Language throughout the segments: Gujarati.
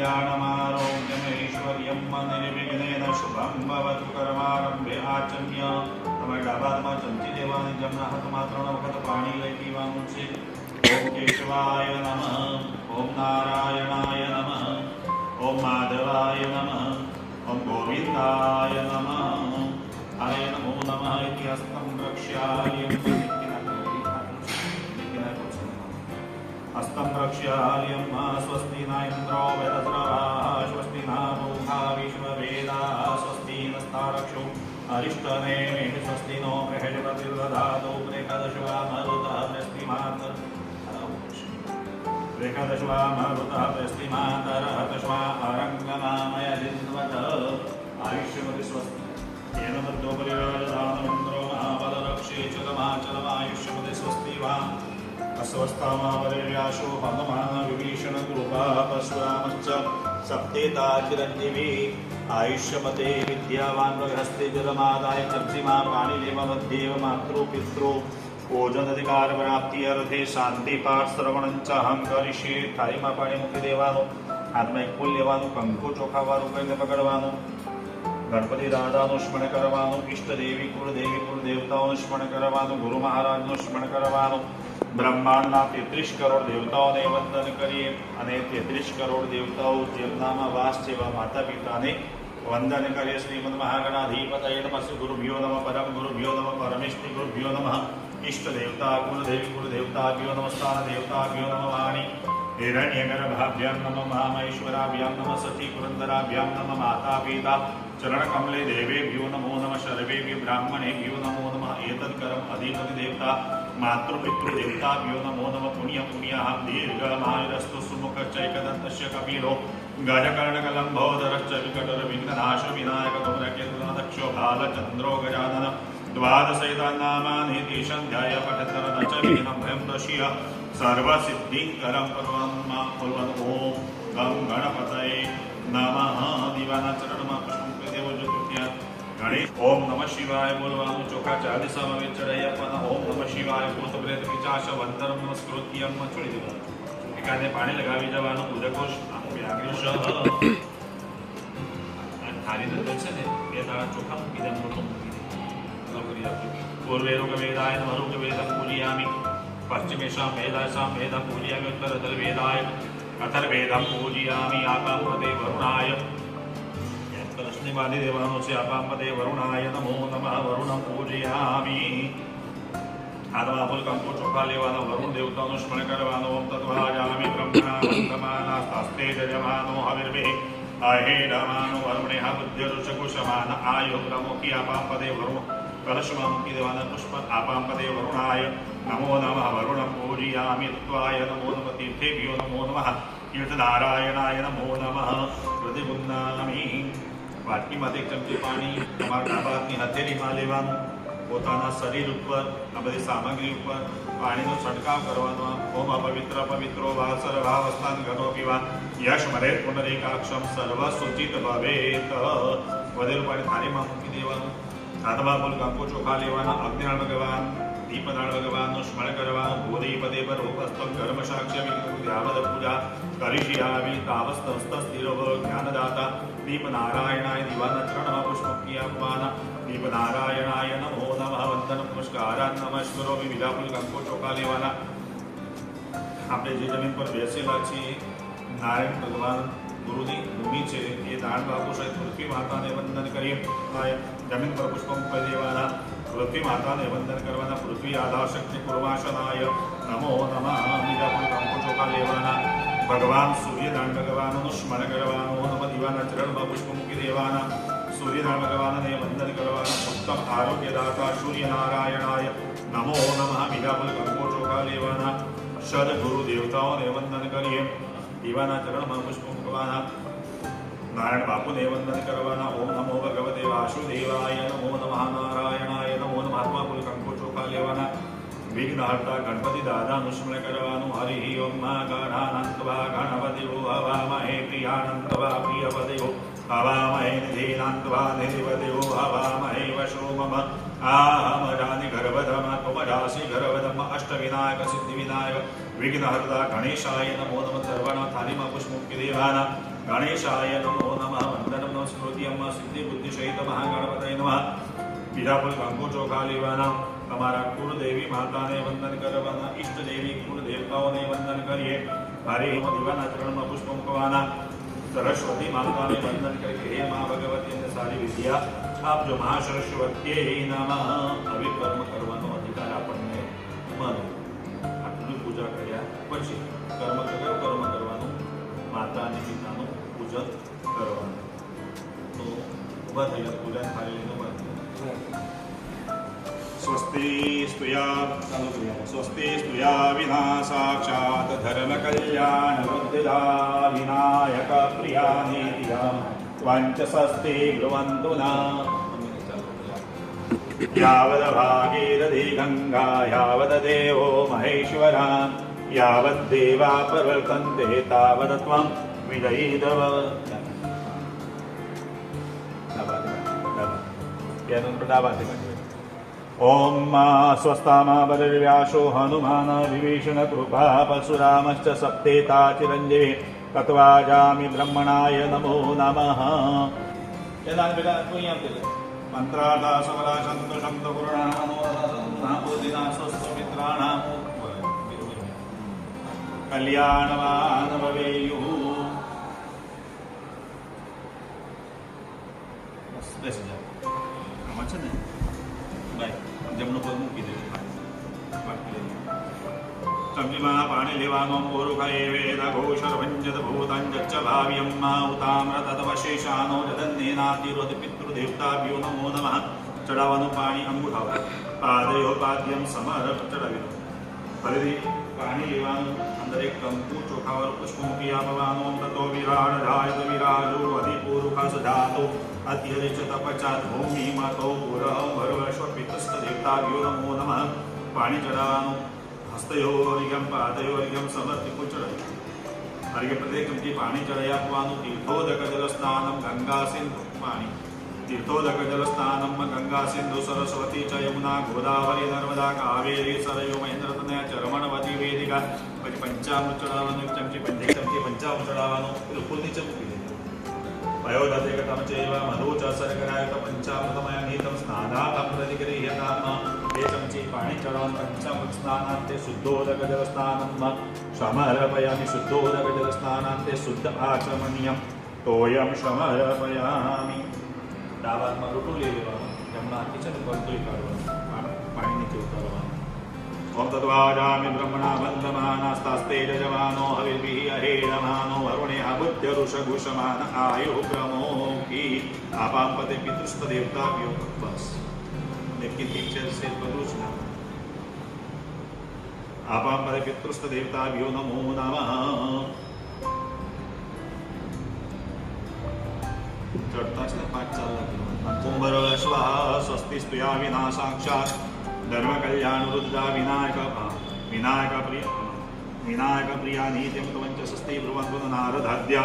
કલ્યાણમારોગ્યમૈશ્વર્યમ નિર્વિઘ્નેન શુભમ ભવતુ કર્મારંભે આચમ્ય તમારે ડાબા હાથમાં ચમચી દેવાની જમણા હાથમાં ત્રણ વખત પાણી લઈ પીવાનું છે ઓમ કેશવાય નમઃ ઓમ નારાયણાય નમઃ ઓમ માધવાય નમઃ ઓમ ગોવિંદાય નમઃ હરે નમો નમઃ ઇતિ હસ્તમ રક્ષ્યાય હસ્તં રક્ષ્યાલ્યમ સ્વસ્તિ ન ઇન્દ્રો વેદસ્રવાः અરિષ્ટનેમિ સ્વસ્તિનો પ્રહેડપતિર્દધાતો એકાદશવામરુતઃ પ્રસ્તિમાત એકાદશવામરુતઃ પ્રસ્તિમાતરઃ કશ્વા અરંગમામય જિન્વત આયુષ્યમતિ સ્વસ્તિ येन મધ્યોપરિરાજદાનમંત્રો મહાબલરક્ષે ચલમાચલમાયુષ્યમતિ સ્વસ્તિ વા અસ્વસ્થામાપરિર્યાશો હનુમાન વિભીષણ કૃપા પરશુરામશ્ચ સપ્તેતાચિરંજીવી આયુષ્યમતે વિદ્યાવાન હસ્તે જલમાદાય ચર્ચિમાં પિતૃ ભોજન અધિકાર પ્રાપ્તિ અર્થે શાંતિ પાઠ શ્રવણ ચ અહમ કરીશીએ થાળીમાં પાણી મૂકી દેવાનું હાથમાં એક ફૂલ લેવાનું કંકુ ચોખાવાનું કરીને પકડવાનું ગણપતિ રાધાનું સ્મરણ કરવાનું કિષ્ટ દેવી કુળ દેવી કુળ દેવતાઓનું સ્મરણ કરવાનું ગુરુ મહારાજનું સ્મરણ કરવાનું બ્રહ્માંડના તેત્રીસ કરોડ દેવતાઓને વંદન કરીએ અને તેત્રીસ કરોડ દેવતાઓ જેમનામાં વાસ છે એવા માતા પિતાને વંદન કરીએ શ્રીમદ મહાગણાધિપતય નમઃ શ્રી ગુરુભ્યો નમઃ પરમ ગુરુભ્યો નમઃ પરમેશ્વરી ગુરુભ્યો નમઃ ઈષ્ટ દેવતા કુલદેવી કુળદેવતાભ્યો નમઃ સ્થાન દેવતાભ્યો નમઃ વાણી हिरण्यगर्भाभ्यां नमः महामैश्वराभ्यां नमः सती पुरन्दराभ्यां नमः माता पिता चरणकमले देवेभ्यो नमो नमः सर्वेभ्यो ब्राह्मणेभ्यो नमो नमः एतत्करम् अधिपति मातृपितृ देवताभ्यो नमो नम पुण्य पुण्याहं दीर्घमायुरस्तु सुमुखश्चैकदन्तस्य कपिलो गजकर्णकलम्भोदरश्च विकटरविघ्ननाशो विनायकतुमरकेतुनादक्षोभालचन्द्रो गजानन द्वादशैतान्नामानितीशं ध्याय च विघ्नं दशिय सर्वसिद्धिं करं कुर्वन् ॐ गं गणपतये नमः दिवाना चरणमा कृष्णं ગણેશ ઓમ નમઃ શિવાય બોલવાનું ચોખા ચાર દિશામાં ચડાઈ આપવાના. ઓમ નમઃ શિવાય ભૂત પ્રેત પિચાશ વંતરમ નમસ્કૃત્યમ છોડી દેવાનું એકાદે પાણી લગાવી જવાનું. ઉદકોશ વ્યાગ્યુષ થાળી અંદર છે ને, બે દાડા ચોખા મૂકી દે, મોટો મૂકી દે. અલગ વેદાય આપજો વેદમ રોગ વેદાય નમરુગ વેદમ પૂજયામી. ઉત્તર અધર વેદાય પૂજયામિ. ઉત્તરધર્વેદાય. અથર્વેદં પૂજયામિ. આપામપદે વરુણાય. છે. આપામપદે વરુણાય નમો નમઃ વરુણં પૂજયામિ. હાથમાં ફૂલ કંકુ ચોખા લેવાનો, વરુણ દેવતાનું સ્મરણ કરવાનો તત્વાજામિ બ્રહ્મણા, વર્તમાના સ્તે જયમાનો હવિર્ભે. અહેડમાનો વરુણે, હા બુદ્ધ ઋષકુશમાન આયો બ્રહ્મોકી આપામપદે વરુણ, કલશમાં મૂકી દેવાના પુષ્પ. આપામપદે વરુણાય નમો નમઃ વરુણં પૂજયામિ. ત્વાય નમો નમઃ, તીર્થેભ્યો નમો નમઃ. તીર્થનારાયણાય નમો નમઃ. પ્રતિબુન્નામિ વાટકીમાંથી એક ચમચી પાણી, તમારા ડાબા હાથની હથેળીમાં લેવાનું, પોતાના શરીર ઉપર, આ બધી સામગ્રી ઉપર પાણીનો છંટકાવ કરવાનો ઓમ અપવિત્ર, પવિત્રો વા સર્વાવસ્થાન ઘનો પીવા, યશ મરે પુનરેકાક્ષમ સર્વ સૂચિત ભવેત. વધેલું પાણી થાળીમાં મૂકી દેવાનું, હાથમાં ફૂલ કંકુ ચોખા લેવાના અગ્નિનાળ ભગવાન દીપનાળ ભગવાનનું સ્મરણ કરવાનું ભૂદેપદે પર ઉપસ્તમ કર્મ સાક્ષ્ય વિદ્યાવદ પૂજા કરિષ્યામી તાવસ્તસ્ત સ્થિરો જ્ઞાનદાતા દીપ નારાયણાય દિવાના નારાયણાય નમો નમઃ વંદન નમસ્કારા નમસ્કરો વિવિધા ફૂલ કંકુ લેવાના આપણે જે જમીન પર બેસેલા છીએ નારાયણ ભગવાન ગુરુની ભૂમિ છે એ દાણ બાપુ સાહેબ પૃથ્વી માતાને વંદન કરીએ જમીન પર પુષ્પ મૂકી દેવાના પૃથ્વી માતાને વંદન કરવાના પૃથ્વી આધાર શક્તિ પૂર્વાસનાય નમો નમઃ બીજા પણ લેવાના ભગવાન સૂર્યનારાયણ ભગવાનનું સ્મરણ કરવાનું નમ દીવાના ચરણમાં પુષ્પ મૂકી દેવાના સૂર્યનારાયણ ભગવાનને વંદન કરવાના ઉત્તમ આરોગ્યદાતા સૂર્યનારાયણાય નમો નમઃ બીજા પણ ચોખા લેવાના સદગુરુ દેવતાઓને વંદન કરીએ દીવાના ચરણમાં પુષ્પ મૂકવાના નારાયણ બાપુને વંદન કરવાના. ઓમ નમો ભગવતે વાસુદેવાય નમો નમઃ નારાયણાય નમો નમઃ આત્મા કુલ કંકુ ચોખા લેવાના. વિઘ્નહર્તા ગણપતિ દાદાનું સ્મરણ કરવાનું. હરિ ઓમ મા ગણાનંતવા ગણપતિઓ હવામહે પ્રિયાનંતવા પ્રિયપદયો. હવામહે નિધિનાંતવા નિધિપદયો. હવામહે વશો મમ. આહમરાની ગર્ભધમ તુમરાશી ગર્ભધમ, અષ્ટવિનાયક સિદ્ધિવિનાયક. વિઘ્નહર્તા ગણેશાય નમો નમઃ સર્વના થાલીમાં પુષ્પમુક્તિ દેવાના. ગણેશાય નમો નમઃ વંદનમ સ્મૃતિ અમ્મા સિદ્ધિ બુદ્ધિ સહિત મહાગણપતય નમઃ. કોઈ કંકુ ચોખા લેવાના તમારા કુળદેવી માતાને વંદન કરવાના ઈષ્ટ કુળ દેવતાઓને વંદન કરીએ. હરે દીવાના ચરણમાં પુષ્પ મૂકવાના, સરસ્વતી માતાને વંદન કરી હે મા ભગવતી, અને સારી વિદ્યા. આપજો મહાસરસ્વત્યે નમઃ હવે કરવાનો અધિકાર આપણને મળે. આટલી પૂજા કર્યા પછી કર્મ કયો કર્મ કરવાનું માતા પિતાનું પૂજન કરવાનું તો ઊભા થઈને પૂજન થાળી લઈને ઊભા થયા स्वस्ति स्तुया चालू करूया स्वस्ति स्तुया विना साक्षात् धर्मकल्याणवृद्धिदा विनायक प्रियानीतिया त्वञ्च स्वस्ति ब्रुवन्तु न यावद्भागीरथी गङ्गा यावदेवो महेश्वरा यावद्देवा प्रवर्तन्ते तावत् त्वं ಓಂ ಮಾ ಸ್ವಸ್ತಾಮ ಬಲವ್ಯಾಸೋ ಹನುಮಾನ ವಿಭೀಷಣ ಕೃಪಾ ಪರಶುರಾಮಶ್ಚ ಸಪ್ತೇತಾ ಚಿರಂಜೀವಿ ತತ್ವಾಜಾಮಿ ಬ್ರಹ್ಮಣಾಯ ನಮೋ ನಮಃ ಮಂತ್ರಾಣಾ ಸಮರಾ ಶಂತ ಶಂತ ಕಲ್ಯಾಣವಾನವೇಯು સંત હજાર આમાં છે ને બાય જમણો પગ મૂકી દેજો. બાકી. ચમચીમાં પાણી લેવાનું મોરું ખાય વેદ ઘોષર ભંજત ભૂતાંજચ્ચ ભાવ્યમ્મા ઉતામ્ર તદવશેષાનો જદન્નેનાતિરોધ પિતૃદેવતાભ્યો નમો નમઃ. ચડાવવાનું પાણી અંગુઠાવ પાદયો પાદ્યમ સમર્પ ચડાવી ફરીથી પાણી લેવાનું, અંદર એક કંકુ ચોખાવર પુષ્પ મૂકી આપવાનું, તતો વિરાડ રાજ વિરાજો અધિપૂર્વક ધાતો, અત્યરે ચ તપચાત ભૂમિ માતો ભરવશ્વ ભર્વશ્વ પિતસ્ત દેવતાભ્યો નમો નમઃ. પાણી ચડાવવાનું હસ્તયોરિગમ પાદયોરિગમ સમર્પિત કુચડ પ્રત્યેક પાણી ચડાવી આપવાનું તીર્થોદક જલ સ્નાનમ ગંગા સિંધુ પાણી તીર્થોદક જલ સ્નાનમ ગંગા સિંધુ સરસ્વતી ચ યમુના ગોદાવરી નર્મદા કાવેરી સરયો મહેન્દ્ર તનયા ચરમણવતી વેદિકા પછી પંચામૃત ચડાવવાનું એક ચમચી પંચ એક ચમચી પંચામૃત ચડાવવાનું પેલું ફૂલ નીચે મૂકી દેજો વયોદતે કથમ ચૈવ મધુ ચ સરગરાય ત પંચામૃતમય નીતમ સ્નાનાથમ પ્રતિક્રિયતામ બે ચમચી પાણી ચડાવવાનું પંચામૃત સ્નાનાંતે શુદ્ધોદક જલ સ્નાનમ સમર્પયામિ શુદ્ધોદક જલ સ્નાનાંતે શુદ્ધ આચમનીયમ તોયમ સમર્પયામિ ડાબા હાથમાં રૂટું લઈ લેવાનો, જમણા હાથથી છે ને બધું કાઢવાનું પાણી નીચે ઉતારવાનું આપામ પતે દેવતા વ્યો નમો નમઃ ચડતા છે ને પાંચ ચાર લાખ કુંભર સ્વાહ સ્વસ્તિ સ્તુયા વિના સાક્ષાત ધર્મ કલ્યાણ વૃદ્ધા વિનાયક વિનાયક પ્રિય વિનાયક પ્રિયા નીતિમ તવંચ સ્વસ્તિ બ્રુવન્તુ નારદાદ્ય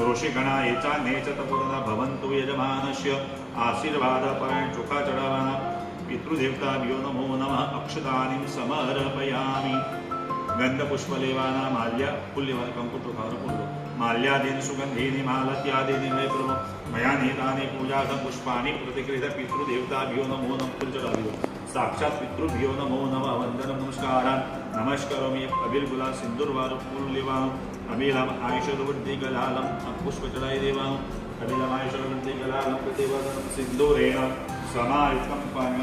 ઋષિગણા એચા નેચ તપુરના ભવંતુ યજમાનસ્ય આશીર્વાદ પરાયણ ચોખા ચડાવવાના પિતૃદેવતાભ્યો નમો માલ્યાદીન સુગંધીની માલત્યાદીની વય પ્રભુ મયા નીતાની પૂજાધ પુષ્પાની પ્રતિક્રિય પિતૃદેવતાભ્યો નમો નમ ચડાવ્યો સાક્ષાત પિતૃભ્યો નમો નમઃ વંદન નમસ્કાર નમસ્કરોમિ અબિલ સિંદુરવાર ફૂલ લેવાનું અબિલમ આયુષ વૃદ્ધિ ગલાલમ પુષ્પ ચડાવી દેવાનું અબિલમ આયુષ વૃદ્ધિ ગલાલમ પ્રતિવદન સિંદુરેણ સમાયુક્તમ પાન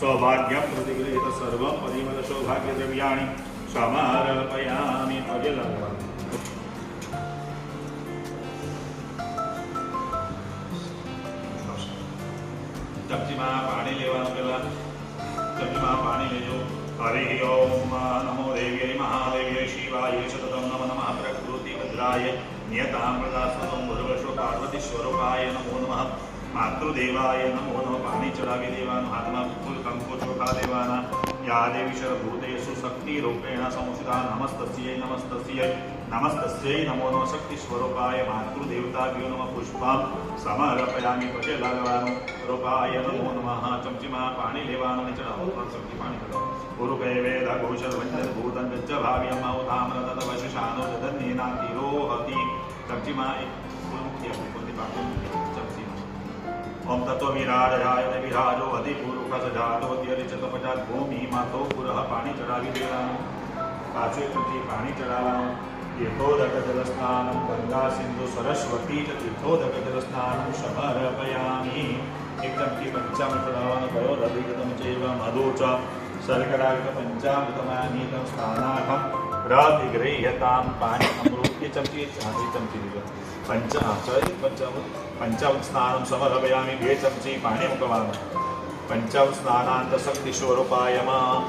સૌભાગ્યમ પ્રતિગૃહિત સર્વમ પરિમલ સૌભાગ્ય દ્રવ્યાણી સમર્પયામિ પગે ચમચીમાં પાણી લેવાનું પેલા ચમચીમાં પાણી લેજો. હરિ ઓમ નમો દેવ્ય મહાદેવ્ય શિવાય સતતમ નમ નમ પ્રકૃતિ ભદ્રાય. નિયતામૃતાસ્વતમ સ્વતમ ભર્વશ્વ પાર્વતી સ્વરૂપાય નમો નમઃ. માતૃદેવાય નમો નમઃ. પાણી ચડાવી દેવાનું. હાથમાં ફૂલ કંકુ ચોખા દેવાના. યા દેવી શરભૂતેષુ શક્તિ રૂપેણ સંસ્થા નમસ્તસ્ય નમસ્તસ્ય નમસ્તસ્ય નમો નમ શક્તિ સ્વરૂપાય માતૃદેવતાભ્યો નમ પુષ્પામ સમર્પયામિ પગે લાગવાનું રૂપાય નમો નમઃ ચમચીમાં પાણી લેવાનું નીચે હોતમાં શક્તિ પાણી કરવાનું ગુરુકે વેદ ઘોષર વંદન ભાવ્યમ અવધામ રતત વશિષાનો જદન્નેના ચમચીમાં એક ફૂલ મૂકી આપણે કોઈ ઓમ તત્વ વિરાજયાય વિરાજો અધિપૂર્વક સજાતો અત્યરિચત પચાત ભૂમિ માતો પુરહ પાણી ચડાવી દેવાનું પાછું કૃતિ પાણી ચડાવવાનું તીર્થોદક જલ સ્નાનમ ગંગા સિંધુ સરસ્વતી ચ તીર્થોદક જલ સ્નાનમ સમર્પયામિ એક ચમચી પંચામૃત ચડાવવાનું કયો રવિગતમ ચૈવ મધુ ચ શર્કરાયુક્ત પંચામૃતમાનીતમ સ્નાનાહમ પ્રતિગૃહ્યતામ પાણી અમૃત એ ચમચી હાથી ચમચી પંચ સોરી પંચાવન પંચાવન સ્નાનમ સમર્પયામિ બે ચમચી પાણી મૂકવાનું પંચાવન સ્નાનાંત શક્તિ સ્વરૂપાયમાં.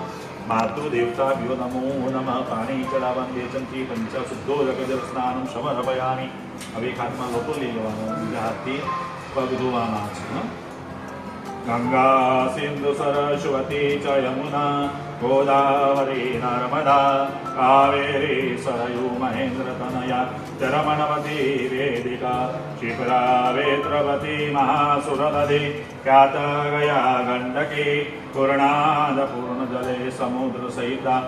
માતૃદેવતાભ્યો નમો નમઃ. પાણી ચડાવન બે ચમચી પંચા શુદ્ધો જલ સ્નાનમ સમર્પયામી. હવે એક હાથમાં લઈ લેવાનો, બીજા હાથથી પગ ધોવાના છે ગંગા સિંધુ સરસ્વતી ચ યમુના ગોદાવરી નર્મદા કાવેરી સરયુ મહેન્દ્ર તનયા ચરમણવતી વેદિકા શિપ્રા વેત્રવતી મહાસુરનદી ખ્યાત ગયા ગંડકી પૂર્ણાદ પૂર્ણ જલે સમુદ્ર સહિતા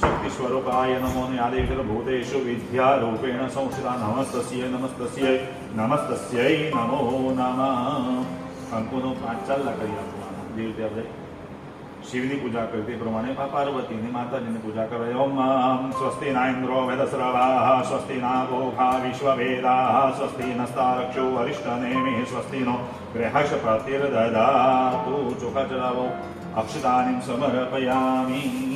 સ્નાનમ સદા મંગલ અગ્નિ તુલસી ઓમ ભર્વશ્વઃ શક્તિ સ્વરૂપાય નમો યાદેશ્વર ભૂતેષુ વિદ્યારૂપેણ સંસ્થિતા નમસ્તસ્ય નમસ્તસ્ય નમસ્તસ્ય નમો નમઃ અંકોનો પાંચ ચાલના કરી આપવાના જે રીતે આપણે શિવની પૂજા કરી તે પ્રમાણે પાર્વતીની માતાજીની પૂજા કરે ઓમ સ્વસ્તિ ના ઇન્દ્રો વેદસ્રવા સ્વસ્તિ ના ગોખા વિશ્વવેદા સ્વસ્તિ નસ્તારક્ષો વરિષ્ઠનેમિ સ્વસ્તિ નો ગ્રહશ પ્રતિર્દદાતુ ચોખા ચડાવો અક્ષતાની સમર્પયામિ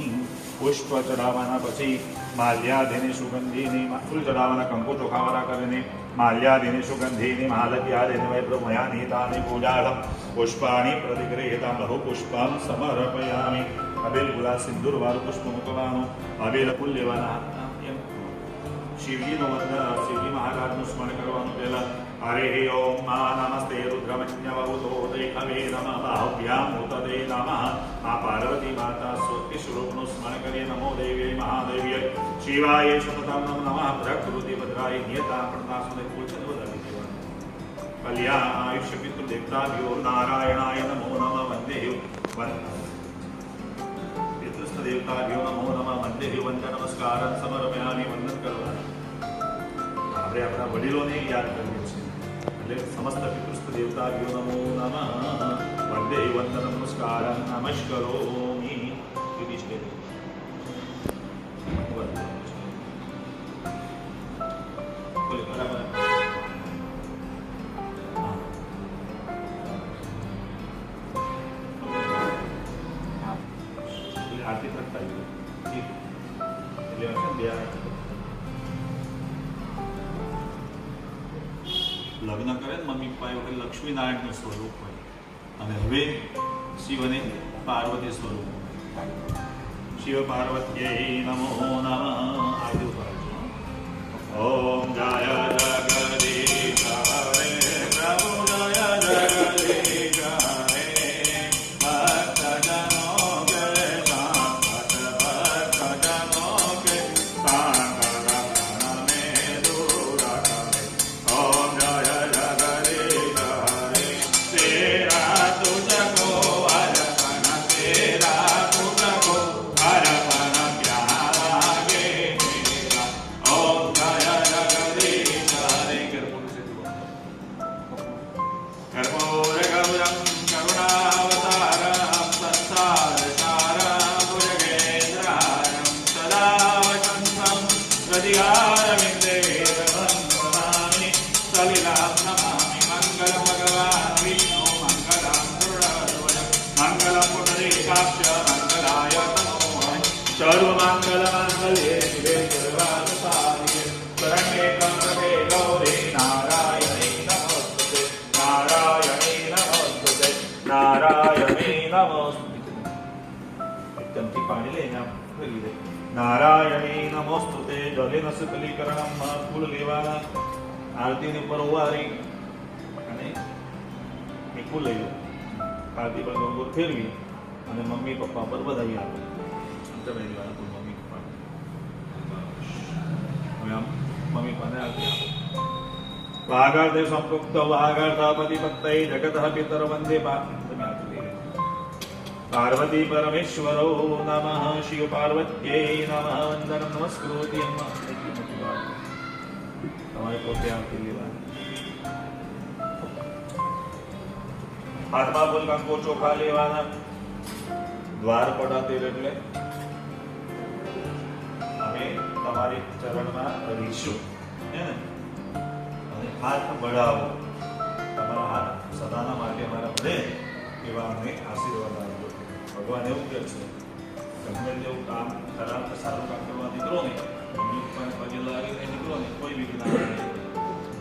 પુષ્પ ચડાવવાના પછી માલ્યાદિની સુગંધીની ફૂલ ચડાવવાના કંકુ ચોખાવાળા કરીને માલ્યાદિની સુગંધીની માલક્યાદિની વૈ બ્રહ્મયાનીતાની પૂજાળમ. પુષ્પાણી પ્રતિગૃહિતા લહુ પુષ્પમ સમર્પયામિ. અબેલ ગુલા સિંદુર વાળું પુષ્પ મૂકવાનું. અબેલ ફૂલ લેવાના. શિવજીનો વંદન, શિવજી મહારાજનું સ્મરણ કરવાનું પહેલા હરે ઓમ મા નમસ્તે રુદ્રમન્યવતો દેખવે નમ બાહુભ્યામ ઉતદે નમઃ મા પાર્વતી માતા સ્વસ્તિ સ્વરૂપનું સ્મરણ કરીએ નમો દેવી મહાદેવીય શિવાય સતતમ નમ નમઃ પ્રકૃતિ ભદ્રાય નિયતા પડતા સુને કુલચન વધારી દેવાનું કલ્યાણ આયુષ્ય પિતૃ દેવતાભ્યો નારાયણાય નમો નમઃ વંદે પિતૃસ્થ દેવતાભ્યો નમો નમઃ વંદે વંદન નમસ્કાર સમર્પયામિ વંદન કરવાના આપણે આપણા વડીલોને યાદ કરીએ છીએ એટલે સમસ્ત પિતૃસ્થ દેવતાભ્યો નમો નમઃ વંદે વંદન નમસ્કાર નમસ્કરોમિ યુધિષ્ઠિર બોલો, બરાબર લગ્ન કરે ને મમ્મી પપ્પા એ વખતે લક્ષ્મીનારાયણનું સ્વરૂપ હોય. અને હવે શિવ અને પાર્વતી સ્વરૂપ. શિવ પાર્વતી નમો નમ. આજુ ઓમ જય દે નમોસ્તુ તે જલેન સકલીકરણમ ફૂલ લેવાના આરતીની ઉપર ઉવારી મીઠું લઈ લો. આરતી પર ગંગોર ફેરવી અને મમ્મી પપ્પા પર બધાઈ આપો. તમે મમ્મી પપ્પા. હવે આમ મમ્મી પપ્પાને આરતી આપો. વાગાર્ધે સંપૃક્ત વાગાર્ધાપતિ પત્તૈ જગત પિતર વંદે પા લઈ. પાર્વતી પરમેશ્વરો नमः शिवपार्वत्यै नमः वन्दनं नमस्कृति. તમારે પોતે આવતી લેવા હાથમાં કંકુ ચોખા લેવાના. દ્વાર પડાતી એટલે. અમે તમારી ચરણમાં રહીશું. હે અને હાથ બળાવો તમારા હાથ સદાના માટે અમારા ભરે એવા અમને આશીર્વાદ ભગવાન એવું કહે છે ગમે તેવું કામ ખરાબ કે સારું કામ કરવા નીકળો ને મમ્મી પણ પગે લાગીને નીકળો ને કોઈ વિઘ્ન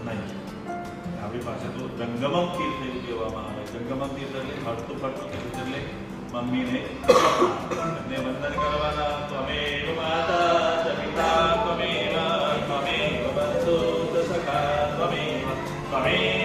નહીં. આપણી પાસે તો જંગમમ તીર્થ એવું કહેવામાં આવે. જંગમમ તીર્થ એટલે ફરતું ફરતું તીર્થ એટલે મમ્મીને એમને વંદન કરવાના. તમે માતા પિતા તમે તમે ત્વમેવ ત્વમેવ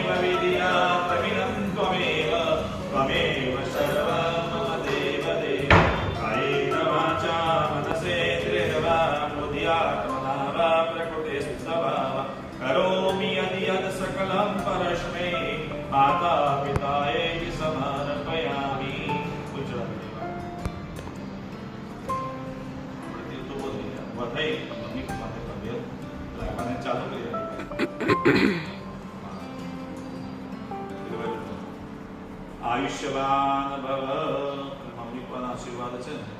આયુષ્યવાન ભવ મમ્મી પપ્પાના આશીર્વાદ છે ને